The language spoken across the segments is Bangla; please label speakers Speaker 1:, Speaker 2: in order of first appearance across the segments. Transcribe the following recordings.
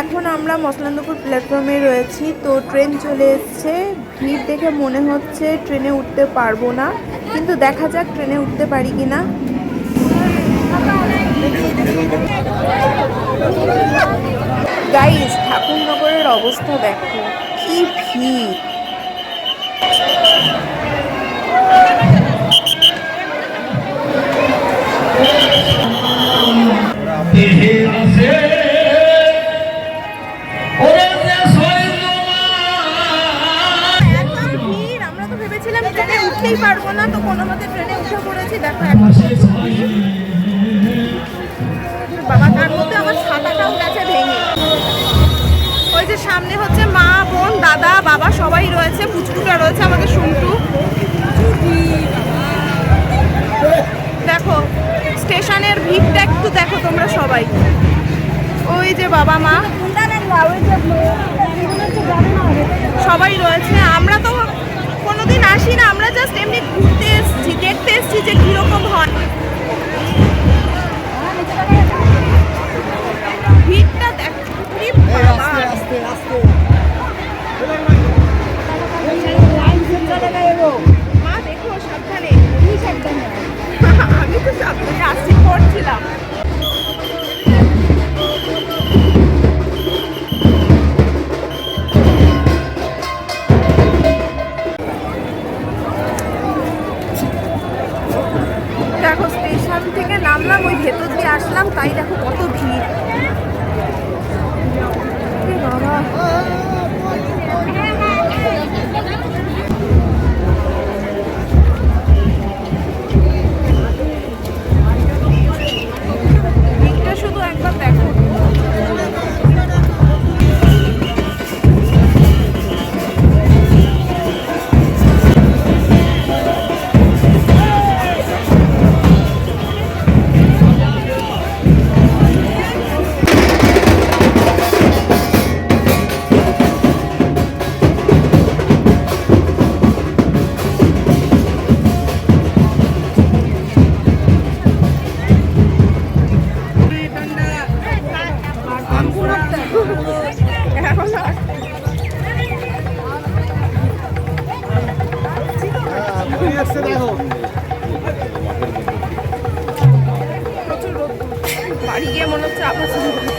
Speaker 1: এখন আমরা মসলান্দপুর প্ল্যাটফর্মে রয়েছি, তো ট্রেন চলে এসছে। ভিড় দেখে মনে হচ্ছে ট্রেনে উঠতে পারব না, কিন্তু দেখা যাক ট্রেনে উঠতে পারি কি না। গাইজ ঠাকুরনগরের অবস্থা দেখো, কি ভিড়। দাদা, বাবা সবাই রয়েছে, পুচকুটা রয়েছে আমাদের শুনটু দেখো, স্টেশনের ভিড়টা একটু দেখো তোমরা সবাই। ওই যে বাবা মা। সবাই রয়েছে। আমরা তো কোনোদিন আসি না আমরা জাস্ট এমনি ঘুরতে এসেছি, দেখতে এসেছি যে কীরকম হয়। দেখো স্টেশন থেকে নামলাম ওই ভেতর দিয়ে আসলাম তাই দেখো কত ভিড়। বাবা। প্রচুর দেখো বাড়ি গিয়ে মনে হচ্ছে আবার শুরু করতে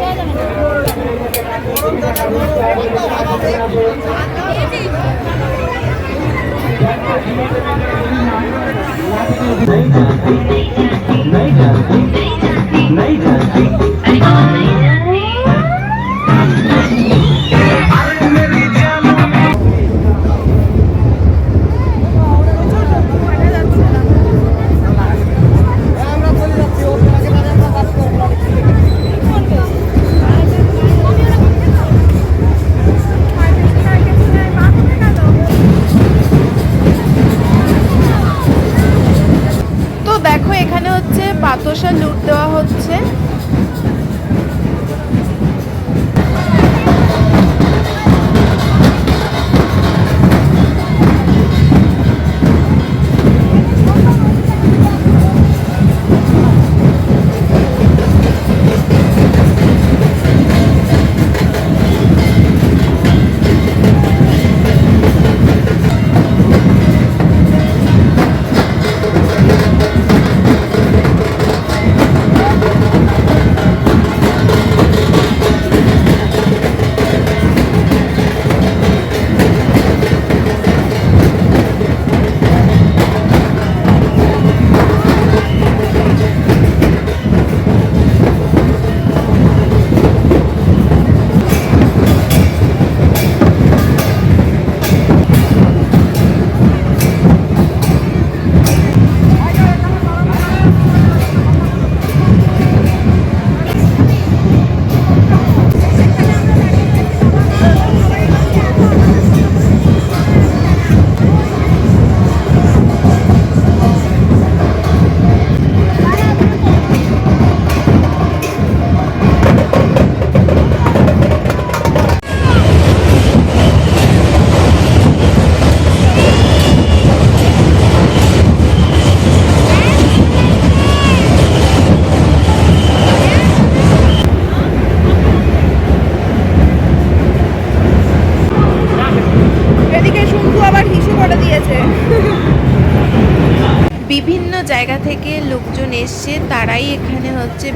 Speaker 1: হাঁটা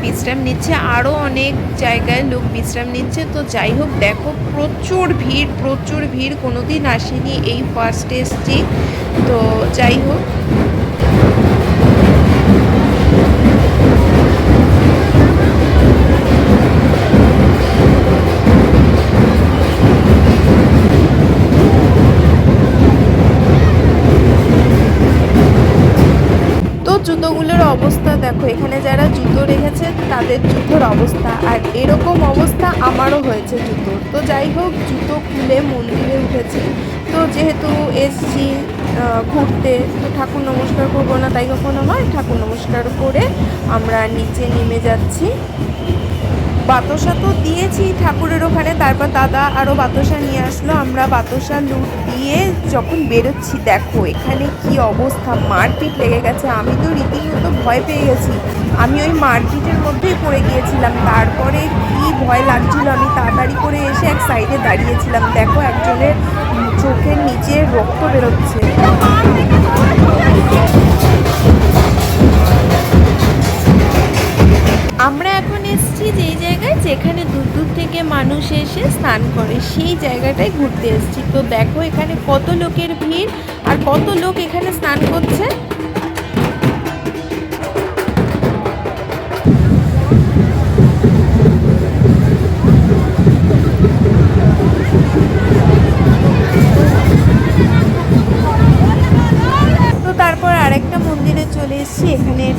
Speaker 2: বিশ্রাম নিচ্ছে আরও অনেক জায়গায় লোক বিশ্রাম নিচ্ছে। তো যাই হোক, দেখো প্রচুর ভিড় প্রচুর ভিড়, কোনোদিন আসেনি এই ফার্স্ট এসছি তো যাই হোক জুতোগুলোর অবস্থা দেখো, এখানে যারা জুতো রেখেছে তাদের জুতোর অবস্থা। আর এরকম অবস্থা আমারও হয়েছে জুতোর তো যাই হোক, জুতো খুলে মন্দিরে উঠেছি। তো যেহেতু এসছি ঘুরতে, তো ঠাকুর নমস্কার করব না, তাই কখনো নয়, ঠাকুর নমস্কার করে আমরা নিচে নেমে যাচ্ছি। বাতাসা তো দিয়েছি ঠাকুরের ওখানে, তারপর দাদা আরও বাতাসা নিয়ে আসলো। আমরা বাতাসা লুট দিয়ে যখন বেরোচ্ছি, দেখো এখানে কি অবস্থা, মারপিট লেগে গেছে। আমি তো রীতিমতো ভয় পেয়ে গেছি। আমি ওই মারপিটের মধ্যেই পড়ে গিয়েছিলাম। তারপরে কি ভয় লাগছিল, আমি তাড়াতাড়ি করে এসে এক সাইডে দাঁড়িয়েছিলাম। দেখো একজনের চোখের নিচে রক্ত বেরোচ্ছে। আমরা এখন এসেছি যেই জায়গায় যেখানে দূর দূর থেকে মানুষ এসে স্নান করে, সেই জায়গাটায় ঘুরতে এসেছি। তো দেখো এখানে কত লোকের ভিড় আর কত লোক এখানে স্নান করছে।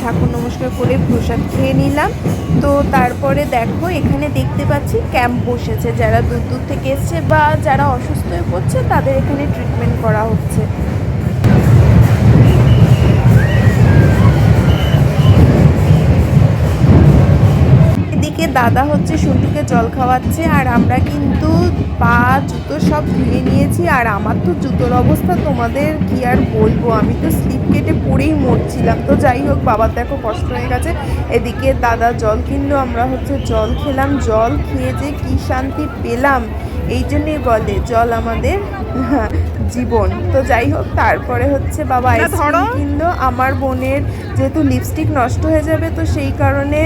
Speaker 2: ঠাকুর নমস্কার করে প্রসাদ খেয়ে নিলাম। তো তারপরে দেখো, এখানে দেখতে পাচ্ছি ক্যাম্প বসেছে। যারা দূর দূর থেকে এসছে বা যারা অসুস্থ হয়ে পড়ছে, তাদের এখানে ট্রিটমেন্ট করা হচ্ছে। এদিকে দাদা হচ্ছে সন্টুকে জল খাওয়াচ্ছে, আর আমরা কিন্তু পা, জুতো সব ধুয়ে নিয়েছি, আর আমার তো জুতোর অবস্থা তোমাদের কি আর বলব? আমি তো স্লিপ কেটে পড়েই মরছিলাম। তো যাই হোক, বাবার দেখো কষ্ট হয়ে গেছে। এদিকে দাদা জল কিনলো, আমরা হচ্ছে জল খেলাম। জল খেয়ে যে কি শান্তি পেলাম, এই জন্যই বলে জল আমাদের। জীবন। তো যাই হোক তারপরে হচ্ছে বাবা আইসক্রিম কিনলো। আমার বোনের যেহেতু লিপস্টিক নষ্ট হয়ে যাবে তো সেই কারণে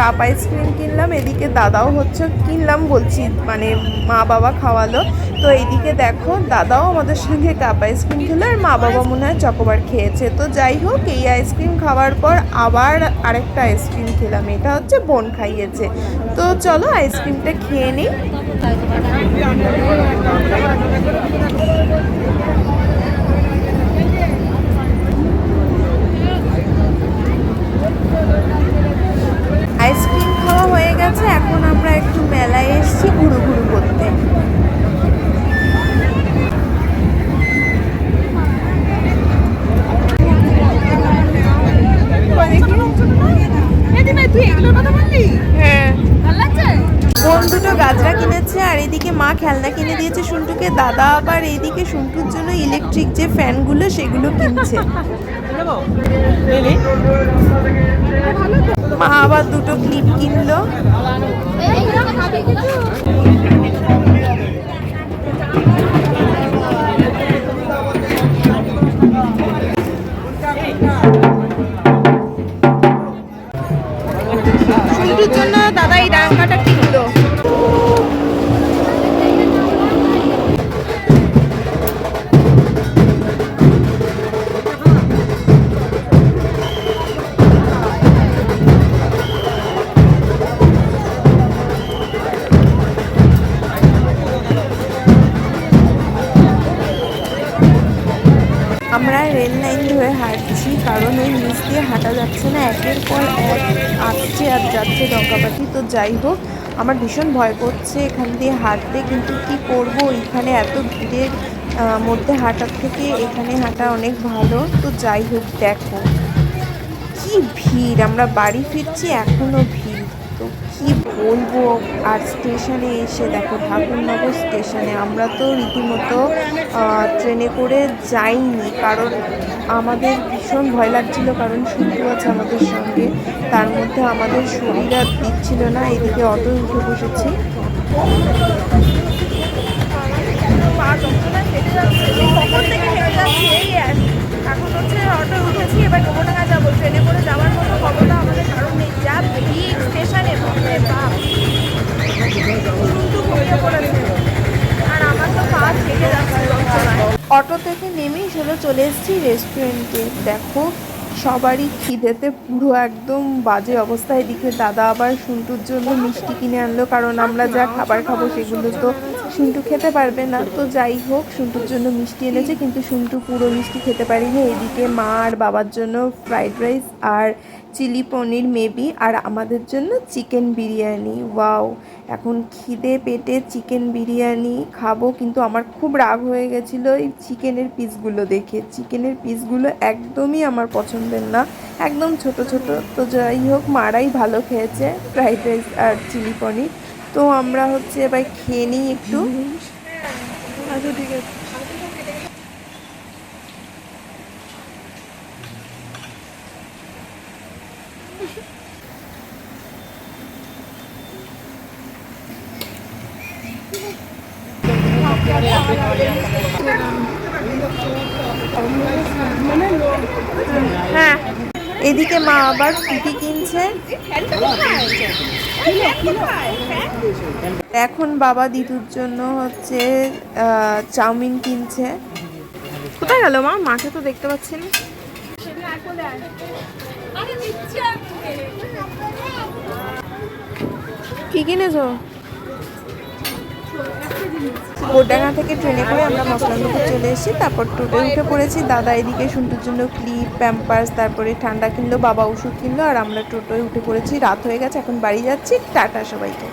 Speaker 2: কাপ আইসক্রিম কিনলাম। এদিকে দাদাও হচ্ছে কিনলাম বলছি মানে মা বাবা খাওয়ালো। তো এইদিকে দেখো দাদাও আমাদের সঙ্গে কাপ আইসক্রিম খেলো আর মা বাবা মনে হয় চকোবার খেয়েছে। তো যাই হোক এই আইসক্রিম খাওয়ার পর আবার আরেকটা আইসক্রিম খেলাম। এটা হচ্ছে বোন খাইয়েছে। তো চলো আইসক্রিমটা খেয়ে নিই। আইসক্রিম খাওয়া হয়ে গেছে এখন আমরা একটু মেলায় এসেছি ঘুরু ঘুরু করতে হ্যাঁ বোন দুটো গাজরা কিনেছে আর এদিকে মা খেলনা কিনে দিয়েছে শুন্টুকে, দাদা আবার এইদিকে শুন্টুর জন্য ইলেকট্রিক যে ফ্যানগুলো সেগুলো কিনছে। মা আবার দুটো ক্লিপ কিনলো। শুন্টুর জন্য দাদা এই ডাঙ্গাটা কিনলো। আর ডঙ্কাপাতি তো যাই হোক, আমার ভীষণ ভয় করছে এখান দিয়ে হাঁটতে, কিন্তু কি করব? এখানে এত ভিড়ের মধ্যে হাঁটার থেকে এখানে হাঁটা অনেক ভালো। তো যাই হোক, দেখো। কি ভিড়! আমরা বাড়ি ফিরছি এখনও ভিড়। কি বলব? আর স্টেশনে এসে দেখো ঠাকুরনগর স্টেশনে। আমরা তো রীতিমতো ট্রেনে করে যাইনি। কারণ আমাদের ভীষণ ভয় লাগছিল, কারণ সূর্য আছে আমাদের সঙ্গে। তার মধ্যে আমাদের শরীর আর দিচ্ছিল না। এদিকে অটো উঠে বসেছি। এখন হচ্ছে অটো উঠেছি, এবার গোপনাগা যাব। ট্রেনে করে যাওয়ার মতো কবটা অটো থেকে নেমেই সেটা চলে এসেছি রেস্টুরেন্টে দেখো, সবারই খিদেতে পুরো একদম বাজে অবস্থা। এদিকে দাদা আবার সুন্টুর জন্য মিষ্টি কিনে আনলো, কারণ আমরা যা খাবার খাব সেগুলো তো সুন্টু খেতে পারবে না। তো যাই হোক সুন্টুর জন্য মিষ্টি এনেছে, কিন্তু সুন্টু পুরো মিষ্টি খেতে পারিনি। এদিকে মা আর বাবার জন্য ফ্রাইড রাইস আর চিলি পনির মেবি, আর আমাদের জন্য চিকেন বিরিয়ানি। ওয়াও, এখন খিদে পেটে চিকেন বিরিয়ানি খাব, কিন্তু আমার খুব রাগ হয়ে গেছিল এই চিকেনের পিসগুলো দেখে। চিকেনের পিসগুলো একদমই আমার পছন্দের না, একদম ছোট ছোট। তো যাই হোক, মারাই ভালো খেয়েছে ফ্রাইড রাইস আর চিলি পনির। তো আমরা হচ্ছে এবার খেয়ে নিই একটু। আচ্ছা ঠিক আছে। হ্যাঁ এদিকে মা আবার ফুটি কিনছে। এখন বাবা দিদুর জন্য হচ্ছে চাউমিন কিনছে। কোথায় গেল মা? মাকে তো দেখতে পাচ্ছি না। কি কিনেছো? বোরডাঙ্গা থেকে ট্রেনে করে আমরা মশলানপুর চলে এসেছি। তারপর টোটো উঠে পড়েছি। দাদা এদিকে শুন্টুর জন্য ক্লিপ প্যাম্পার্স তারপরে ঠান্ডা কিনলো, বাবা ওষুধ কিনলো, আর আমরা টোটোয় উঠে পড়েছি। রাত হয়ে গেছে, এখন বাড়ি যাচ্ছি। টাটা সবাইকে।